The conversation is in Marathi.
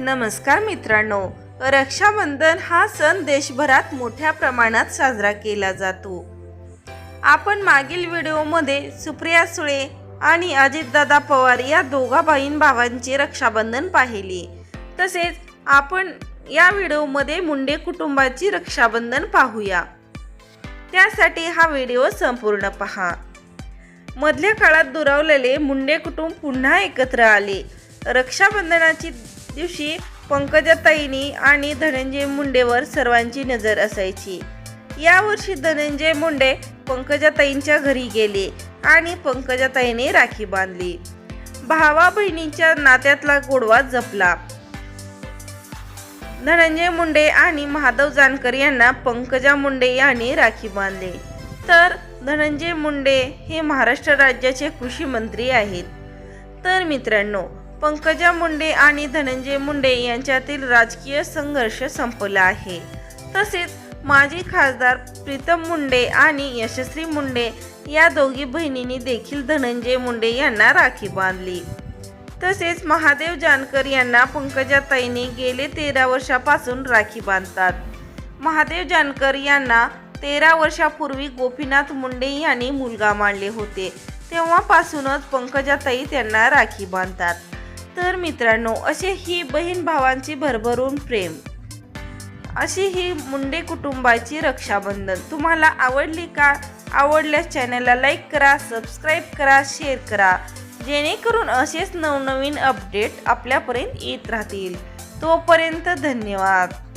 नमस्कार मित्रांनो. रक्षाबंधन हा सण देशभरात मोठ्या प्रमाणात साजरा केला जातो. आपण मागील व्हिडिओमध्ये सुप्रिया सुळे आणि अजितदादा पवार या दोघा बहीण भावांचे रक्षाबंधन पाहिले. तसेच आपण या व्हिडिओमध्ये मुंडे कुटुंबाची रक्षाबंधन पाहूया. त्यासाठी हा व्हिडिओ संपूर्ण पहा. मधल्या काळात दुरावलेले मुंडे कुटुंब पुन्हा एकत्र आले. रक्षाबंधनाची दिवशी पंकजाताईनी आणि धनंजय मुंडेवर सर्वांची नजर असायची. यावर्षी धनंजय मुंडे पंकजाताईंच्या घरी गेले आणि पंकजाताईने राखी बांधली. भावा बहिणींच्या नात्यातला गोडवा जपला. धनंजय मुंडे आणि महादेव जानकर यांना पंकजा मुंडे यांनी राखी बांधले. तर धनंजय मुंडे हे महाराष्ट्र राज्याचे कृषी मंत्री आहेत. तर मित्रांनो पंकजा मुंडे आणि धनंजय मुंडे यांच्यातील राजकीय संघर्ष संपला आहे. तसेच माजी खासदार प्रीतम मुंडे आणि यशस्वी मुंडे या दोघी बहिणींनी देखील धनंजय मुंडे यांना राखी बांधली. तसेच महादेव जानकर यांना पंकजाताईने गेले तेरा वर्षापासून राखी बांधतात. महादेव जानकर यांना तेरा वर्षापूर्वी गोपीनाथ मुंडे यांनी मुलगा मानले होते. तेव्हापासूनच पंकजाताई त्यांना राखी बांधतात. तर मित्रांनो असे ही बहीण भावांची भरभरून प्रेम. अशी ही मुंडे कुटुंबाची रक्षाबंधन. तुम्हाला आवडली का? आवडल्यास चॅनलला लाईक करा सबस्क्राईब करा शेअर करा. जेणेकरून असेच नवनवीन अपडेट आपल्यापर्यंत येत राहतील. तोपर्यंत धन्यवाद.